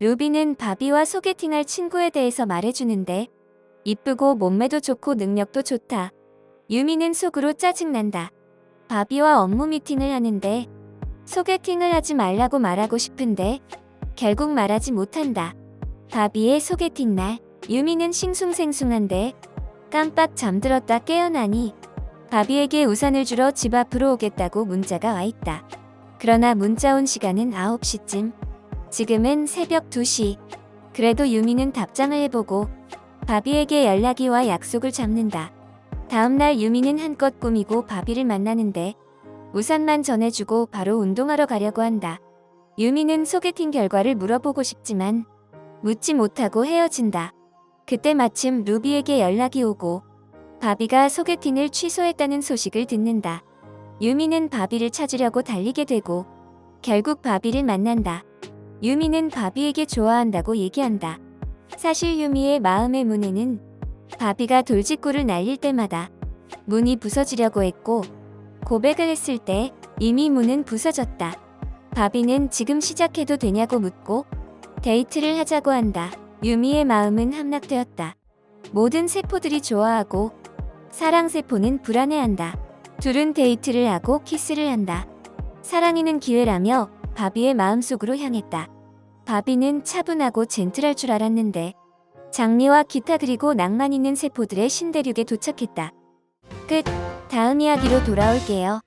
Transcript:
루비는 바비와 소개팅할 친구에 대해서 말해주는데 이쁘고 몸매도 좋고 능력도 좋다. 유미는 속으로 짜증난다. 바비와 업무 미팅을 하는데 소개팅을 하지 말라고 말하고 싶은데 결국 말하지 못한다. 바비의 소개팅 날 유미는 싱숭생숭한데 깜빡 잠들었다 깨어나니 바비에게 우산을 주러 집 앞으로 오겠다고 문자가 와 있다. 그러나 문자 온 시간은 9시쯤. 지금은 새벽 2시. 그래도 유미는 답장을 해보고 바비에게 연락이 와 약속을 잡는다. 다음날 유미는 한껏 꾸미고 바비를 만나는데 우산만 전해주고 바로 운동하러 가려고 한다. 유미는 소개팅 결과를 물어보고 싶지만 묻지 못하고 헤어진다. 그때 마침 루비에게 연락이 오고 바비가 소개팅을 취소했다는 소식을 듣는다. 유미는 바비를 찾으려고 달리게 되고 결국 바비를 만난다. 유미는 바비에게 좋아한다고 얘기한다. 사실 유미의 마음의 문에는 바비가 돌직구를 날릴 때마다 문이 부서지려고 했고 고백을 했을 때 이미 문은 부서졌다. 바비는 지금 시작해도 되냐고 묻고 데이트를 하자고 한다. 유미의 마음은 함락되었다. 모든 세포들이 좋아하고 사랑 세포는 불안해한다. 둘은 데이트를 하고 키스를 한다. 사랑이는 기회라며 바비의 마음속으로 향했다. 바비는 차분하고 젠틀할 줄 알았는데 장미와 기타 그리고 낭만 있는 세포들의 신대륙에 도착했다. 끝. 다음 이야기로 돌아올게요.